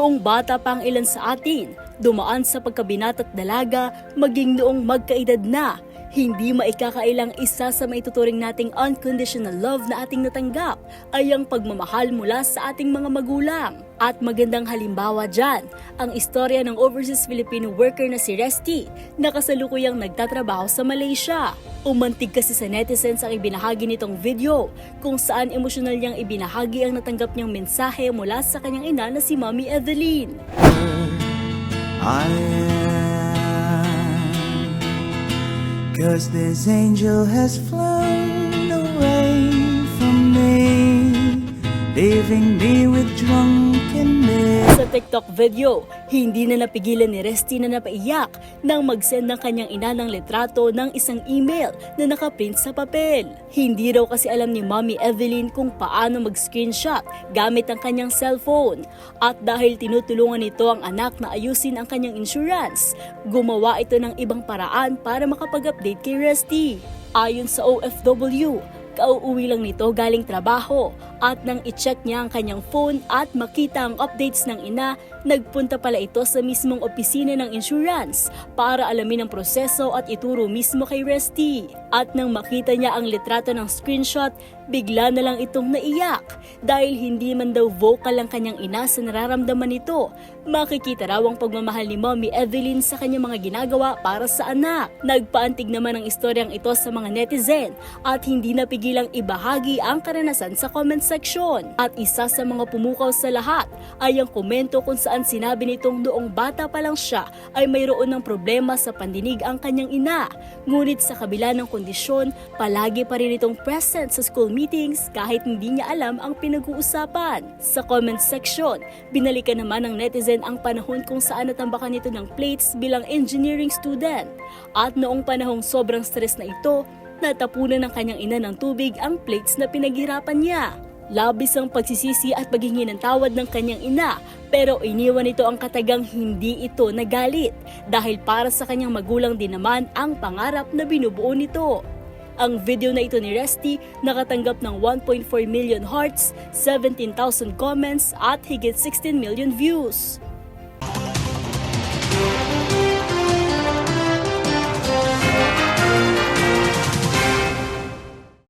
Noong bata pa ang ilan sa atin, dumaan sa pagkabinat at dalaga, maging noong magkaedad na, hindi maikakailang isa sa maituturing nating unconditional love na ating natanggap ay ang pagmamahal mula sa ating mga magulang. At magandang halimbawa dyan, ang istorya ng overseas Filipino worker na si Resty na kasalukuyang nagtatrabaho sa Malaysia. Umantig kasi sa netizens ang ibinahagi nitong video kung saan emosyonal niyang ibinahagi ang natanggap niyang mensahe mula sa kanyang ina na si Mommy Evelyn. I am. Cause this angel has flown away from me, leaving me with drunkenness. TikTok video, hindi na napigilan ni Resty na napaiyak nang mag-send ng kanyang ina ng litrato ng isang email na nakaprint sa papel. Hindi raw kasi alam ni Mommy Evelyn kung paano mag-screenshot gamit ang kanyang cellphone. At dahil tinutulungan nito ang anak na ayusin ang kanyang insurance, gumawa ito ng ibang paraan para makapag-update kay Resty. Ayon sa OFW, Kauuwi lang nito galing trabaho at nang i-check niya ang kanyang phone at makita ang updates ng ina, nagpunta pala ito sa mismong opisina ng insurance para alamin ang proseso at ituro mismo kay Resty. At nang makita niya ang litrato ng screenshot, bigla na lang itong naiyak dahil hindi man daw vocal ang kanyang ina sa nararamdaman nito. Makikita raw ang pagmamahal ni Mommy Evelyn sa kanyang mga ginagawa para sa anak. Nagpaantig naman ang istoryang ito sa mga netizen at hindi napigilang ibahagi ang karanasan sa comment section. At isa sa mga pumukaw sa lahat ay ang komento kung saan sinabi nitong noong bata pa lang siya ay mayroon ng problema sa pandinig ang kanyang ina. Ngunit sa kabila ng kondisyon, palagi pa rin itong present sa school meetings kahit hindi niya alam ang pinag-uusapan. Sa comment section, binalikan naman ng netizen ang panahon kung saan natambakan nito ng plates bilang engineering student. At noong panahong sobrang stress na ito, natapunan ng kanyang ina ng tubig ang plates na pinaghirapan niya. Labis ang pagsisisi at paghingi ng tawad ng kanyang ina pero iniwan nito ang katagang hindi ito nagalit dahil para sa kanyang magulang din naman ang pangarap na binubuo nito. Ang video na ito ni Resty nakatanggap ng 1.4 million hearts, 17,000 comments at higit 16 million views.